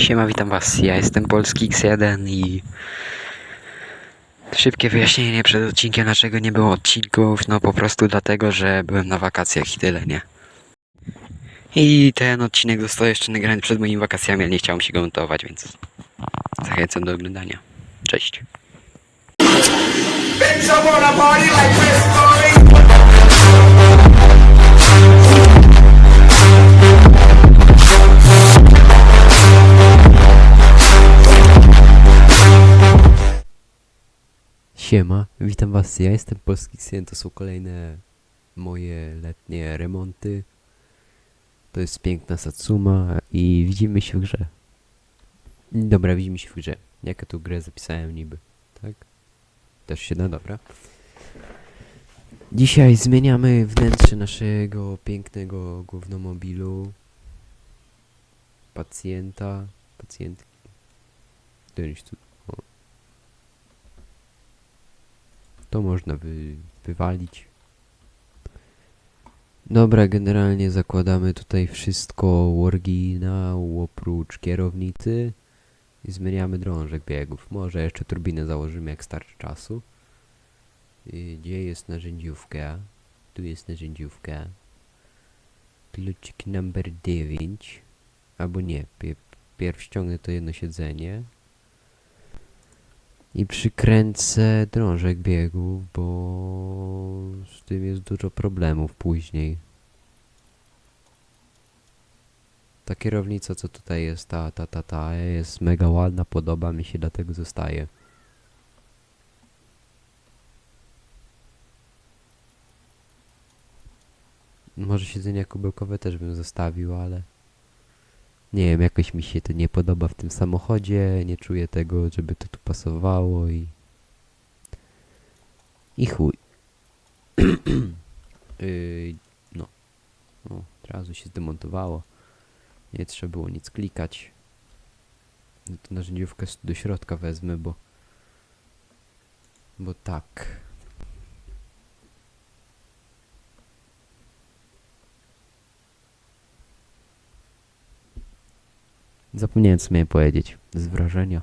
Siema, witam was. Ja jestem Polski X1 i szybkie wyjaśnienie przed odcinkiem, dlaczego nie było odcinków. No po prostu dlatego, że byłem na wakacjach i tyle, nie? I ten odcinek został jeszcze nagrany przed moimi wakacjami, ale nie chciałem się go montować, więc zachęcam do oglądania. Cześć. Siema, witam was, ja jestem Polski Syn, to są kolejne moje letnie remonty. To jest piękna Satsuma i widzimy się w grze. Dobra, widzimy się w grze. Jaką tu grę zapisałem niby, tak? Też się da, dobra. Dzisiaj zmieniamy wnętrze naszego pięknego głównomobilu. Pacjenta, pacjentki. Któryś tu To można wy, wywalić. Dobra, generalnie zakładamy tutaj wszystko oryginał oprócz kierownicy i zmieniamy drążek biegów. Może jeszcze turbinę założymy jak starczy czasu. Gdzie jest narzędziówka? Tu jest narzędziówka. Kluczyk number 9. Albo nie, pie- pierw ściągnę to jedno siedzenie. I przykręcę drążek biegów, bo z tym jest dużo problemów później. Ta kierownica, co tutaj jest, ta, ta, ta, ta, jest mega ładna, podoba mi się, dlatego zostaje. Może siedzenia kubełkowe też bym zostawił, ale... Nie wiem, jakoś mi się to nie podoba w tym samochodzie, nie czuję tego, żeby to tu pasowało i... I chuj. yy, no. O, od razu się zdemontowało. Nie trzeba było nic klikać. No to narzędziówkę do środka wezmę, bo... Bo tak. Zapomniałem co miałem powiedzieć. Z wrażenia.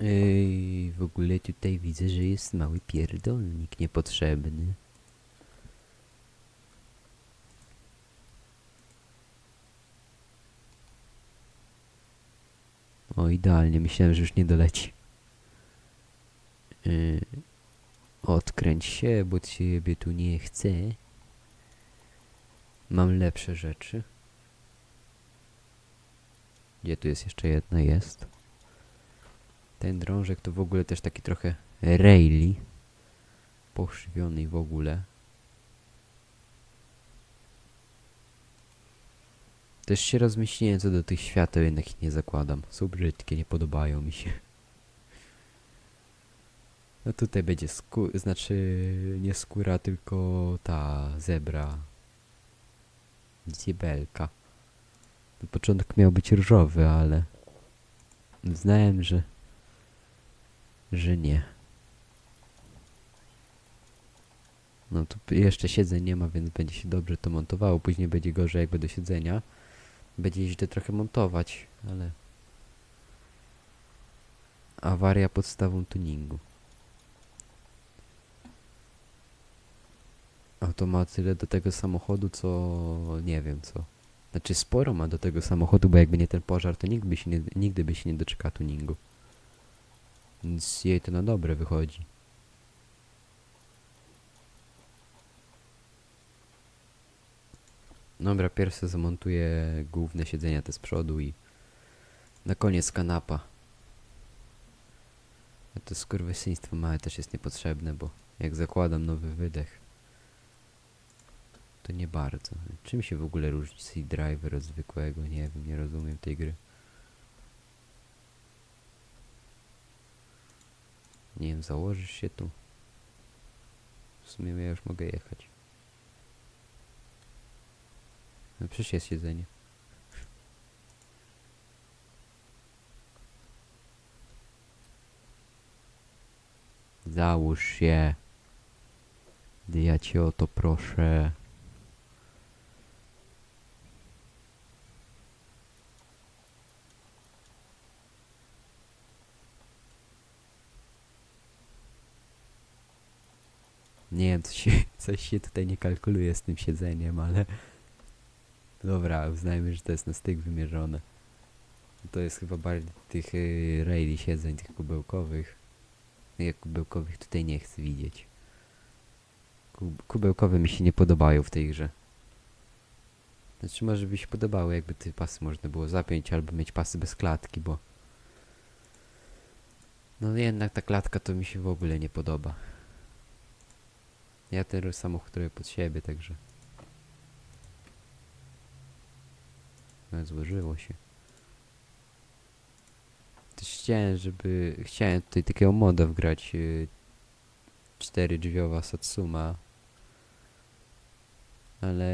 Ej, w ogóle tutaj widzę, że jest mały pierdolnik niepotrzebny. O, idealnie. Myślałem, że już nie doleci. Yy, odkręć się, bo ciebie tu nie chcę. Mam lepsze rzeczy. Gdzie tu jest jeszcze jedna? Jest. Ten drążek to w ogóle też taki trochę raili. Pokrzywiony w ogóle. Też się rozmyśliłem co do tych świateł, jednak ich nie zakładam. Są brzydkie, nie podobają mi się. No tutaj będzie skóra, znaczy nie skóra, tylko ta zebra. Ziebelka. Na początek miał być różowy, ale znałem, że że nie. No tu jeszcze siedzeń nie ma, więc będzie się dobrze to montowało. Później będzie gorzej jak będę siedzenia. Będzie źle trochę montować, ale awaria podstawą tuningu. Auto ma tyle do tego samochodu, co nie wiem co. Znaczy sporo ma do tego samochodu, bo jakby nie ten pożar, to nikt by się nie, nigdy by się nie doczekał tuningu. Więc jej to na dobre wychodzi. Dobra, pierwsze zamontuję główne siedzenia te z przodu i na koniec kanapa. A to skurwysyństwo małe też jest niepotrzebne, bo jak zakładam nowy wydech, to nie bardzo. Czym się w ogóle różni Sea Driver od zwykłego? Nie wiem, nie rozumiem tej gry. Nie wiem, założysz się tu? W sumie ja już mogę jechać. No przecież jest siedzenie. Załóż się. Ja cię o to proszę. Nie wiem, coś się, coś się tutaj nie kalkuluje z tym siedzeniem, ale... Dobra, uznajmy, że to jest na styk wymierzone. To jest chyba bardziej tych y, raili siedzeń, tych kubełkowych. Ja kubełkowych tutaj nie chcę widzieć. Kub kubełkowe mi się nie podobają w tej grze. Znaczy może by się podobały, jakby te pasy można było zapiąć, albo mieć pasy bez klatki, bo... No jednak ta klatka to mi się w ogóle nie podoba. Ja ten samochód robię pod siebie, także... No, złożyło się. Też chciałem, żeby... Chciałem tutaj takiego moda wgrać. Yy, cztery drzwiowa Satsuma. Ale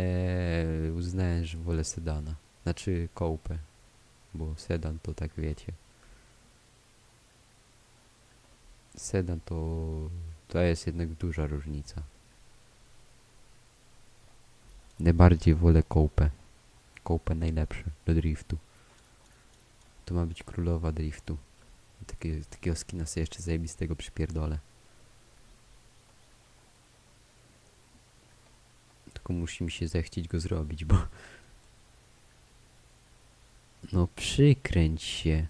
uznałem, że wolę sedana. Znaczy kołpę. Bo sedan to tak wiecie. Sedan to... To jest jednak duża różnica. Najbardziej wolę kołpę. Kołpę najlepsze do driftu. To ma być królowa driftu. Takie, takiego skina sobie jeszcze zajebistego przypierdolę. Tylko musi mi się zechcieć go zrobić, bo... No przykręć się.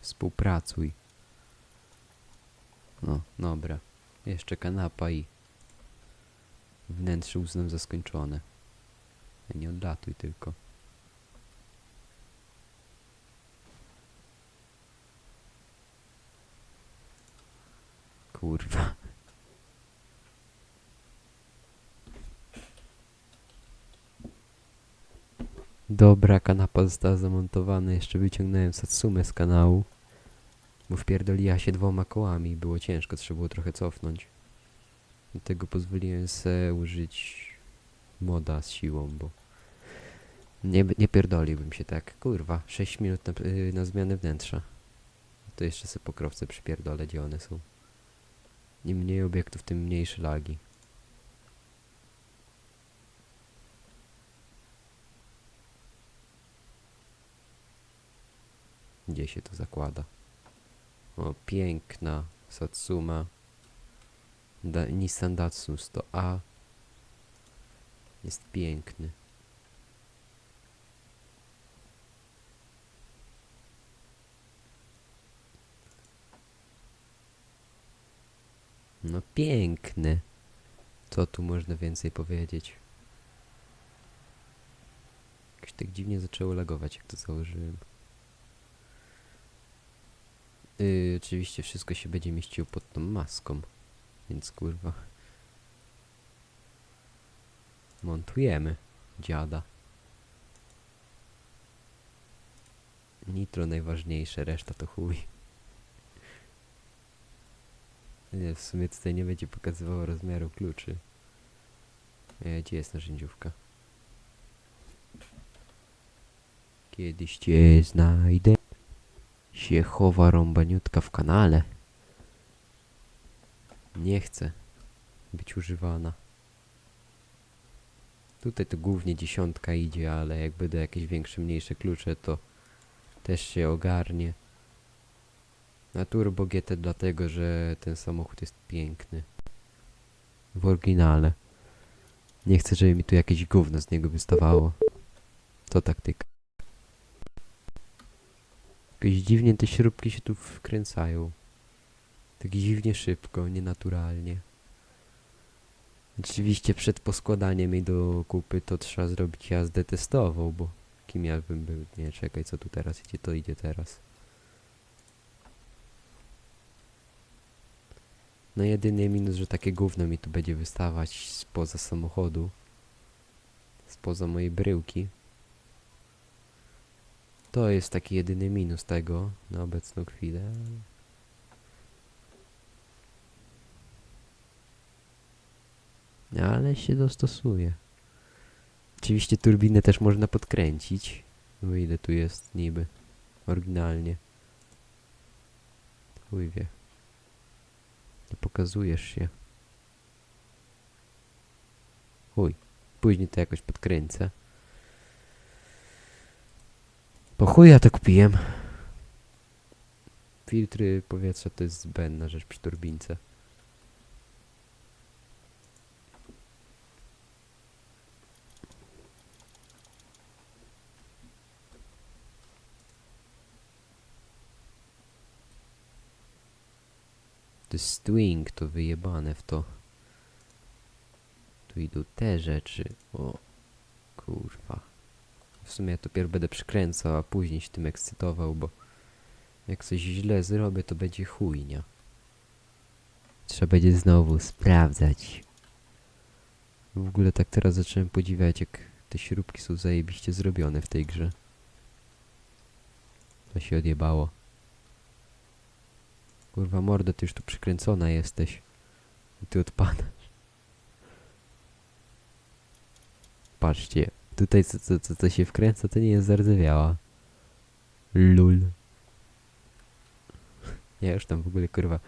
Współpracuj. No, dobra. Jeszcze kanapa i... Wnętrze uznam za skończone. Nie odlatuj tylko. Kurwa. Dobra, kanapa została zamontowana. Jeszcze wyciągnąłem Satsumę z kanału. Bo wpierdoliła się dwoma kołami. Było ciężko, trzeba było trochę cofnąć. Dlatego pozwoliłem sobie użyć moda z siłą, bo nie, nie pierdoliłbym się tak. Kurwa, 6 minut na, yy, na zmianę wnętrza. To jeszcze sobie pokrowce przypierdolę, gdzie one są. Im mniej obiektów, tym mniejsze lagi. Gdzie się to zakłada? O, piękna Satsuma. Da Nissan Datsun 100A. Jest piękny. No piękny. Co tu można więcej powiedzieć? Jakoś tak dziwnie zaczęło lagować, jak to założyłem. Yy, oczywiście wszystko się będzie mieściło pod tą maską. Więc kurwa. Montujemy dziada. Nitro najważniejsze, reszta to chuj. Nie, w sumie tutaj nie będzie pokazywało rozmiaru kluczy. E, gdzie jest narzędziówka? Kiedyś cię znajdę. Się chowa rąbaniutka w kanale. Nie chcę być używana. Tutaj to głównie dziesiątka idzie, ale jak będą jakieś większe, mniejsze klucze, to też się ogarnie. Na Turbo GT dlatego, że ten samochód jest piękny. W oryginale. Nie chcę, żeby mi tu jakieś gówno z niego wystawało. To taktyka. Jakieś dziwnie te śrubki się tu wkręcają. Tak dziwnie szybko, nienaturalnie. Oczywiście przed poskładaniem jej do kupy to trzeba zrobić jazdę testową, bo kim ja bym był? Nie, czekaj, co tu teraz idzie, to idzie teraz. No jedyny minus, że takie gówno mi tu będzie wystawać spoza samochodu. Spoza mojej bryłki. To jest taki jedyny minus tego na obecną chwilę. Ale się dostosuje. Oczywiście turbinę też można podkręcić. No ile tu jest niby. Oryginalnie. Chuj wie. Nie pokazujesz się. Chuj. Później to jakoś podkręcę. Po chuja to kupiłem. Filtry powietrza to jest zbędna rzecz przy turbince. To jest swing, to wyjebane w to. Tu idą te rzeczy. O, kurwa. W sumie to pierw będę przykręcał, a później się tym ekscytował, bo jak coś źle zrobię, to będzie chujnia. Trzeba będzie znowu sprawdzać. W ogóle tak teraz zacząłem podziwiać, jak te śrubki są zajebiście zrobione w tej grze. To się odjebało. Kurwa mordo, ty już tu przykręcona jesteś. I ty odpadasz. Patrzcie, tutaj co, co, co, co się wkręca, to nie jest zardzewiała. Lul. Ja już tam w ogóle kurwa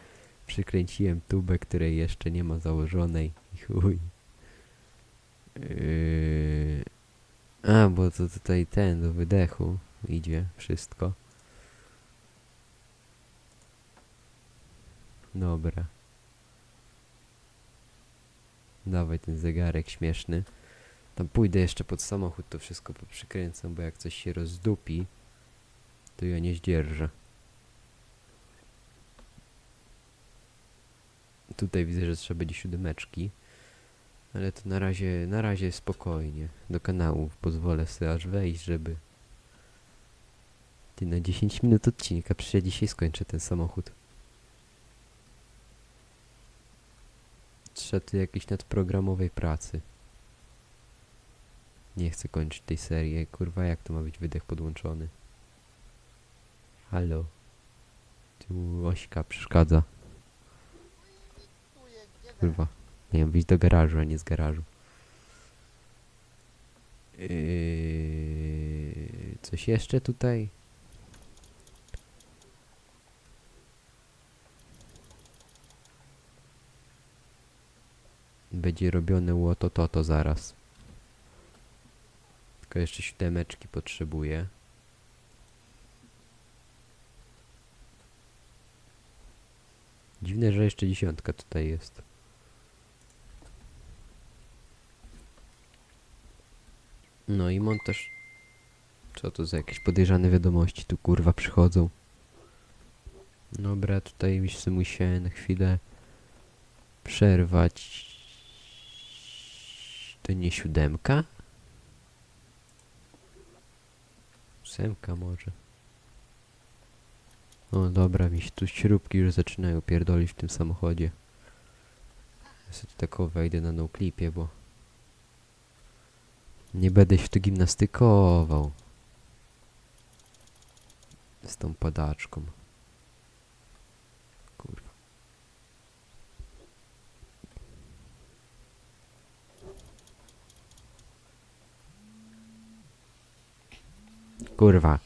przykręciłem tubę, której jeszcze nie ma założonej chuj. Yy... A, bo to tutaj ten do wydechu idzie wszystko. Dobra. Dawaj ten zegarek śmieszny. Tam pójdę jeszcze pod samochód, to wszystko przykręcam, bo jak coś się rozdupi, to ja nie zdzierżę. Tutaj widzę, że trzeba będzie siódemeczki. Ale to na razie, na razie spokojnie. Do kanału pozwolę sobie aż wejść, żeby... Ty na 10 minut odcinka, przecież ja dzisiaj skończę ten samochód. Trzeba tu jakiejś nadprogramowej pracy. Nie chcę kończyć tej serii. Kurwa, jak to ma być wydech podłączony? Halo? Tu ośka przeszkadza. Kurwa. Miałem wyjść do garażu, a nie z garażu. Yy, coś jeszcze tutaj? Będzie robione łoto to to zaraz. Tylko jeszcze siódemeczki potrzebuję. Dziwne, że jeszcze dziesiątka tutaj jest. No i montaż. Co to za jakieś podejrzane wiadomości tu kurwa przychodzą? Dobra, tutaj musiałem na chwilę przerwać. To nie siódemka? Ósemka może. O dobra, mi się tu śrubki już zaczynają pierdolić w tym samochodzie. Ja sobie tak wejdę na noclipie, bo nie będę się tu gimnastykował. Z tą padaczką. Kurwa. Kurwa.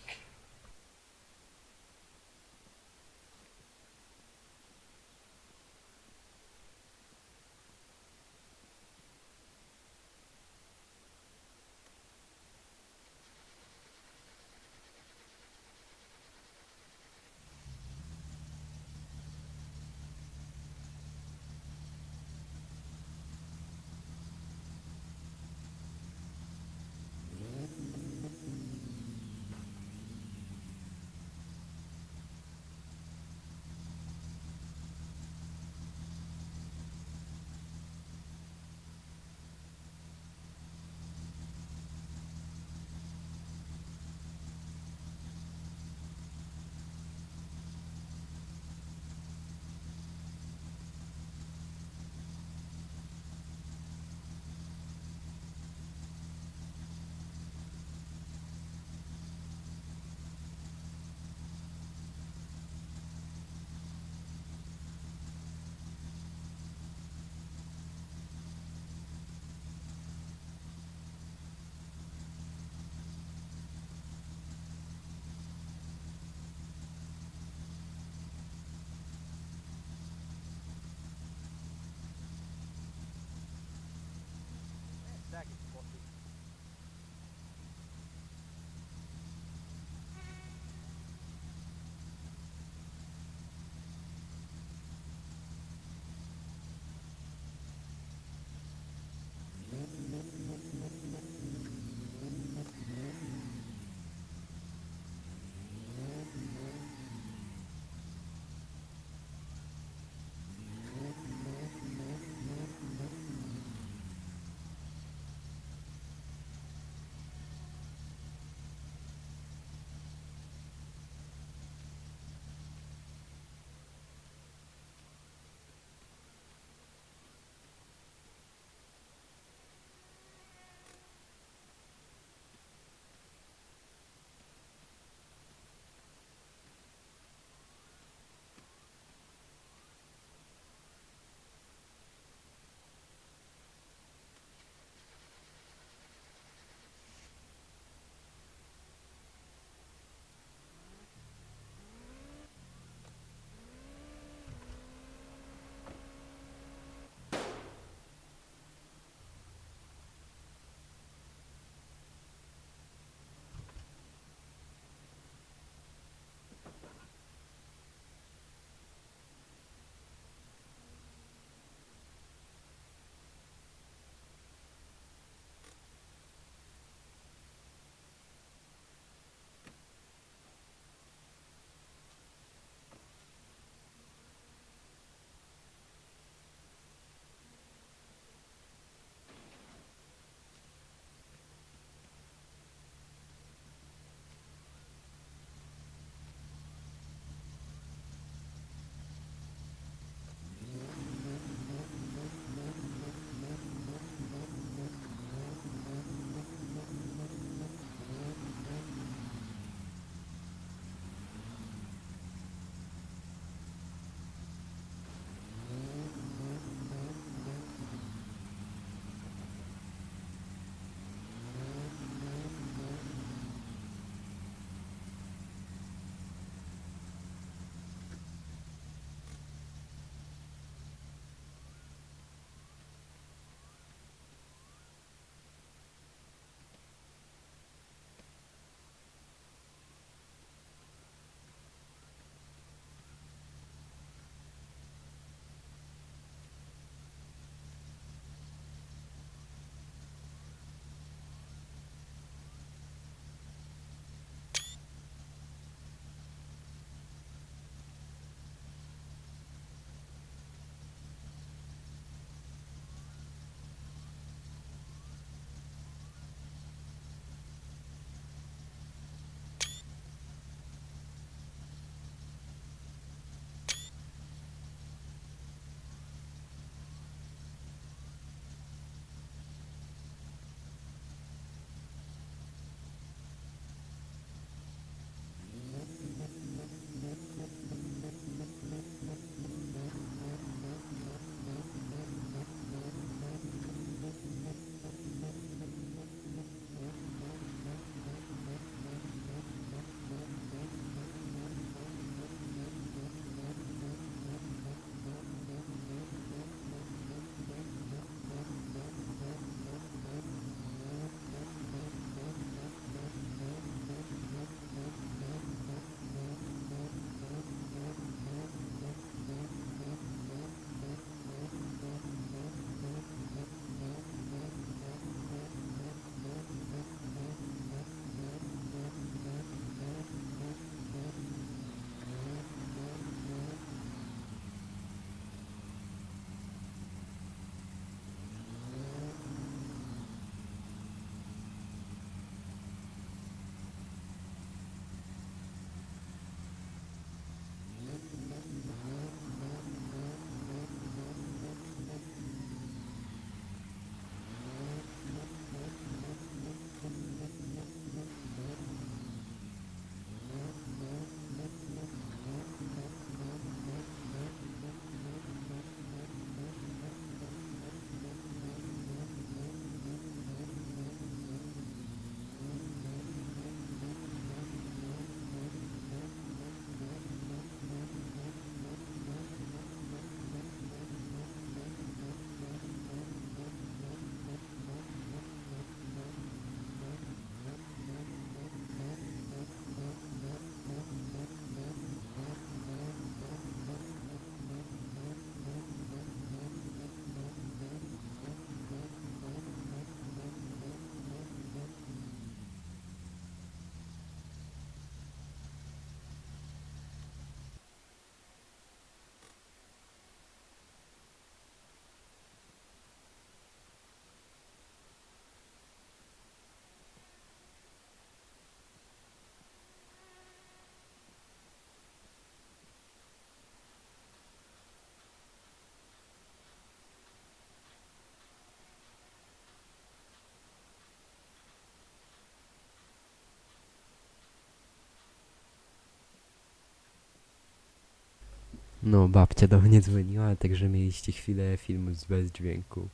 No, babcia do mnie dzwoniła, także mieliście chwilę filmu z bez dźwięku.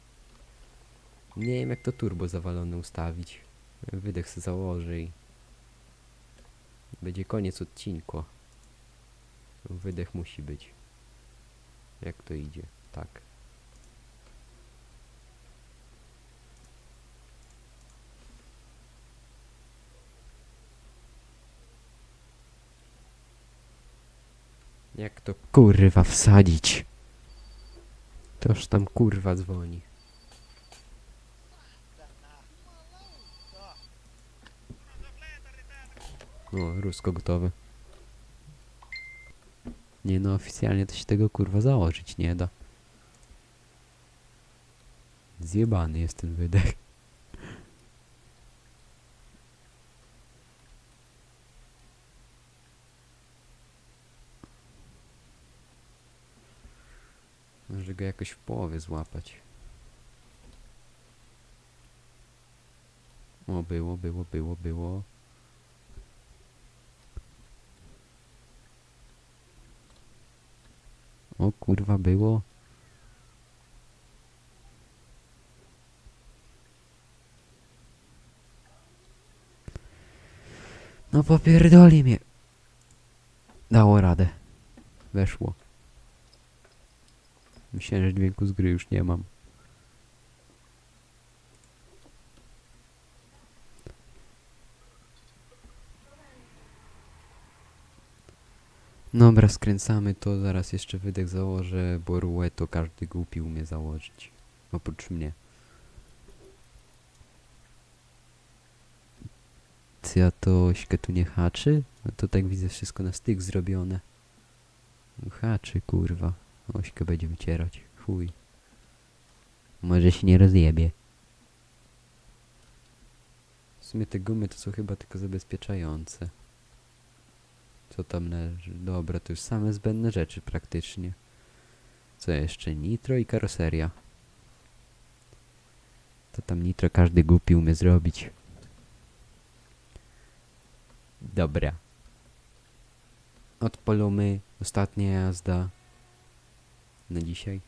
Nie wiem jak to turbo zawalone ustawić. Wydech se założę i... Będzie koniec odcinku. Wydech musi być. Jak to idzie? Tak. Jak to kurwa wsadzić? Toż tam kurwa dzwoni. O, rusko gotowe. Nie no, oficjalnie to się tego kurwa założyć nie da. Zjebany jest ten wydech. Może go jakoś w połowie złapać. O, było, było, było, było. O kurwa było. No popierdoli mnie. Dało radę. Weszło. Myślałem, że dźwięku z gry już nie mam. Dobra, skręcamy to, zaraz jeszcze wydech założę, bo rułę to każdy głupi umie założyć. Oprócz mnie. Czy ja to ośkę tu nie haczy? No to tak widzę wszystko na styk zrobione. Haczy, kurwa. Ośkę będzie wycierać. Chuj. Może się nie rozjebie. W sumie te gumy to są chyba tylko zabezpieczające. Co tam leży? Dobra, to już same zbędne rzeczy praktycznie. Co jeszcze? Nitro i karoseria. To tam nitro każdy głupi umie zrobić. Dobra. Odpalamy. Ostatnia jazda. Na dzisiaj.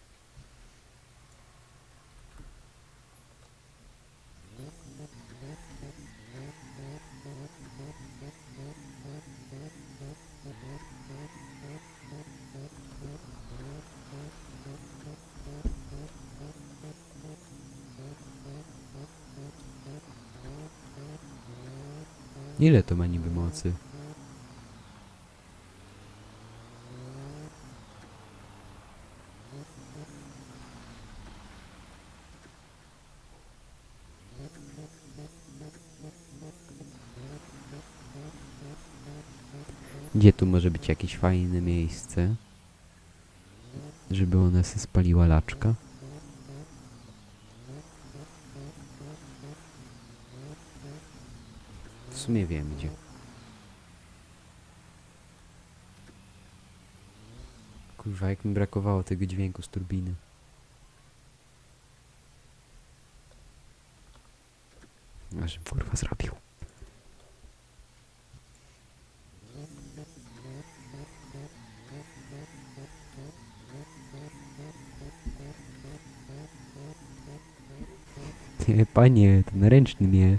Ile to ma niby mocy? Gdzie tu może być jakieś fajne miejsce? Żeby ona se spaliła laczka? W sumie wiem gdzie. Kurwa, jak mi brakowało tego dźwięku z turbiny. Aż kurwa zrobił. Panie, ten ręczny mnie.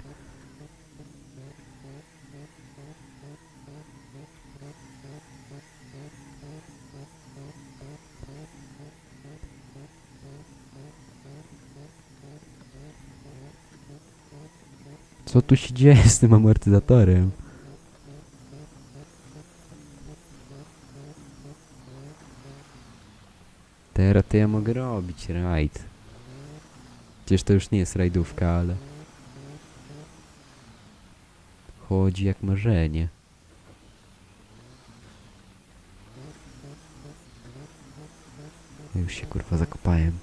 Co tu się dzieje z tym amortyzatorem? Teraz to ja mogę robić rajd. Przecież to już nie jest rajdówka, ale... Chodzi jak marzenie. Już się kurwa zakopałem.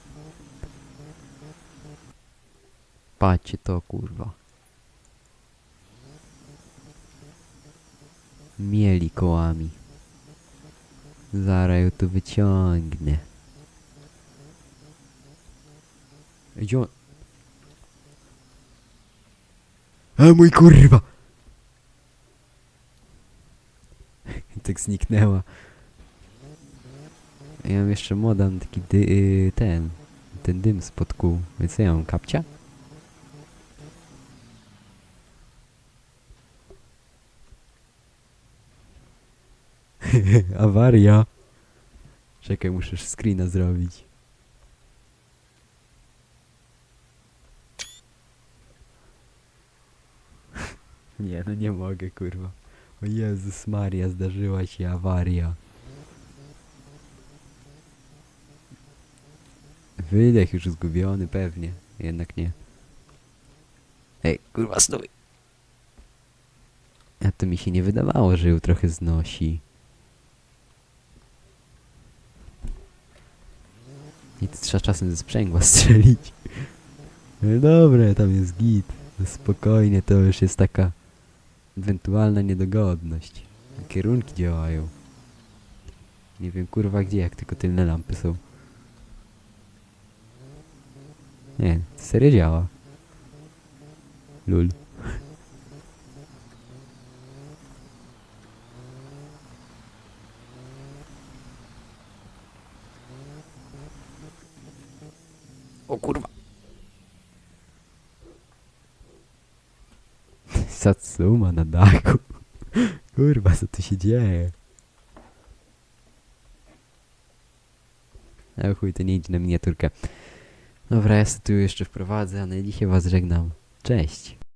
Patrzcie to kurwa. Mieli kołami. Zaraz ją tu wyciągnę. Gdzie on? A mój kurwa! tak zniknęła. Ja mam jeszcze moda na taki dy, y, ten, ten dym spod kół. Więc co ja mam, kapcia? Awaria. Czekaj, muszę screena zrobić. Nie, no nie mogę, kurwa. O Jezus Maria, zdarzyła się awaria. Wydech już zgubiony, pewnie. Jednak nie. Ej, kurwa, stój! A to mi się nie wydawało, że ją trochę znosi. I to trzeba czasem ze sprzęgła strzelić. No dobra, tam jest git. No Spokojnie, to już jest taka ewentualna niedogodność. Kierunki działają. Nie wiem kurwa gdzie, jak tylko tylne lampy są. Nie, serio działa. Lul. O kurwa. Satsuma na dachu. Kurwa, co tu się dzieje? A chuj, to nie idzie na miniaturkę. Dobra, ja sobie tu jeszcze wprowadzę, a na dzisiaj was żegnam. Cześć!